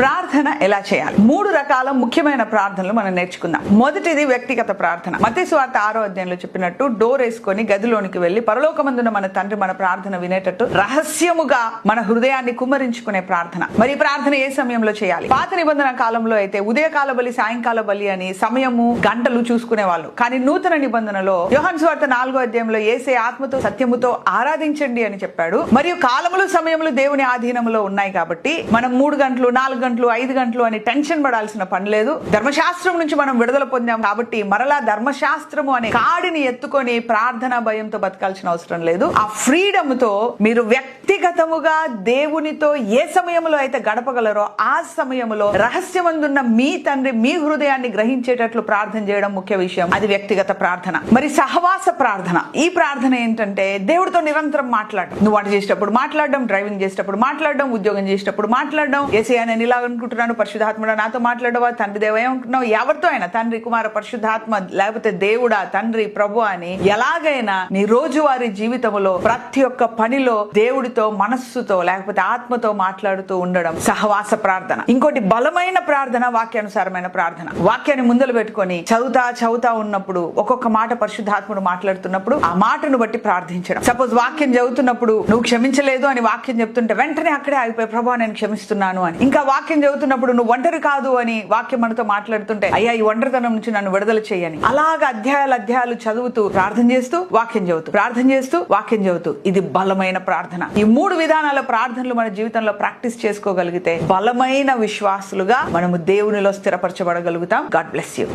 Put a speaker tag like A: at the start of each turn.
A: ప్రార్థన ఎలా చేయాలి? మూడు రకాల ముఖ్యమైన ప్రార్థనలు మనం నేర్చుకుందాం. మొదటిది వ్యక్తిగత ప్రార్థన. మతి స్వార్థ ఆరో అధ్యాయంలో చెప్పినట్టు డోర్ వేసుకొని గదిలోనికి వెళ్ళి పరలోకమందున మన తండ్రి మన ప్రార్థన వినేటట్టు రహస్యముగా మన హృదయాన్ని కుమ్మరించుకునే ప్రార్థన. మరి ప్రార్థన ఏ సమయంలో చేయాలి? పాత నిబంధన కాలంలో అయితే ఉదయకాల బలి సాయంకాల బలి అని సమయము గంటలు చూసుకునే వాళ్ళు కానీ నూతన నిబంధనలో యోహన్ స్వార్థ నాలుగో అధ్యాయంలో ఏసే ఆత్మతో సత్యముతో ఆరాధించండి అని చెప్పాడు. మరియు కాలములు సమయములు దేవుని ఆధీనంలో ఉన్నాయి కాబట్టి మనం మూడు గంటలు నాలుగు గంటలు ఐదు గంటలు అని టెన్షన్ పడాల్సిన పని లేదు. ధర్మశాస్త్రం నుంచి మనం విడుదల పొందాం కాబట్టి మరలా ధర్మశాస్త్రము అనే కాడిని ఎత్తుకొని ప్రార్థన భయంతో బతకాల్సిన అవసరం లేదు. ఆ ఫ్రీడమ్తో మీరు వ్యక్తిగతముగా దేవునితో ఏ సమయంలో అయితే గడపగలరో ఆ సమయంలో రహస్యమందున్న మీ తండ్రి మీ హృదయాన్ని గ్రహించేటట్లు ప్రార్థన చేయడం ముఖ్య విషయం. అది వ్యక్తిగత ప్రార్థన. మరి సహవాస ప్రార్థన. ఈ ప్రార్థన ఏంటంటే దేవుడితో నిరంతరం మాట్లాడడం నువ్వు వంట చేసేటప్పుడు మాట్లాడడం డ్రైవింగ్ చేసేటప్పుడు మాట్లాడడం ఉద్యోగం చేసేటప్పుడు మాట్లాడడం ఏసీ అనే ఇలా అనుకుంటున్నాను పరిశుధాత్ముడు నాతో మాట్లాడవా? తండ్రి దేవ ఏమనుకుంటున్నావు ఎవరితో అయినా తండ్రి కుమార పరిశుద్ధాత్మ లేకపోతే దేవుడా తండ్రి ప్రభు అని ఎలాగైనా నీ రోజువారీ జీవితంలో ప్రతి ఒక్క పనిలో దేవుడితో మనస్సుతో లేకపోతే ఆత్మతో మాట్లాడుతూ ఉండడం సహవాస ప్రార్థన. ఇంకోటి బలమైన ప్రార్థన వాక్యానుసారమైన ప్రార్థన. వాక్యాన్ని ముందలు పెట్టుకొని చదువుతా చదువుతా ఉన్నప్పుడు ఒక్కొక్క మాట పరిశుద్ధాత్ముడు మాట్లాడుతున్నప్పుడు ఆ మాటను బట్టి ప్రార్థించడం. సపోజ్ వాక్యం చదువుతున్నప్పుడు నువ్వు క్షమించలేదు అని వాక్యం చెప్తుంటే వెంటనే అక్కడే ఆగిపోయి ప్రభా నేను క్షమిస్తున్నాను అని. ఇంకా వాక్యం వాక్యం చదువుతున్నప్పుడు నువ్వు ఒంటరి కాదు అని వాక్యం మనతో మాట్లాడుతుంటే అయ్యా ఈ ఒంటరితనం నుంచి నన్ను విడుదల చేయని. అలాగ అధ్యాయాలు అధ్యాయాలు చదువుతూ ప్రార్థన చేస్తూ వాక్యం చదువుతూ ప్రార్థన చేస్తూ వాక్యం చదువుతూ ఇది బలమైన ప్రార్థన. ఈ మూడు విధానాల ప్రార్థనలు మన జీవితంలో ప్రాక్టీస్ చేసుకోగలిగితే బలమైన విశ్వాసులుగా మనము దేవునిలో స్థిరపరచబడగలుగుతాం. God bless you.